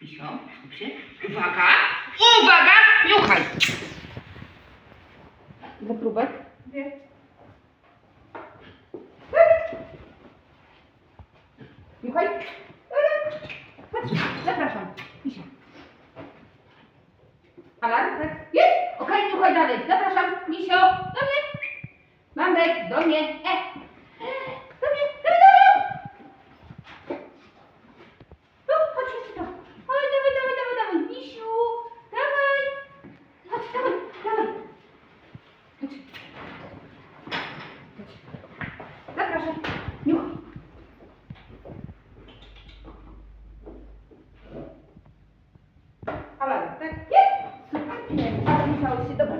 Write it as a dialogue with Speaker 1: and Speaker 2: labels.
Speaker 1: I? Skup się. Uwaga! Uwaga! Niuchaj! Ile próbek?
Speaker 2: Dwie.
Speaker 1: Niuchaj. Patrz, zapraszam. Misia. Alarm, tak? Jest? Okej, okay, niuchaj dalej. Zapraszam, Misio, do mnie. Mamek, do mnie. E. Mauricito, pues.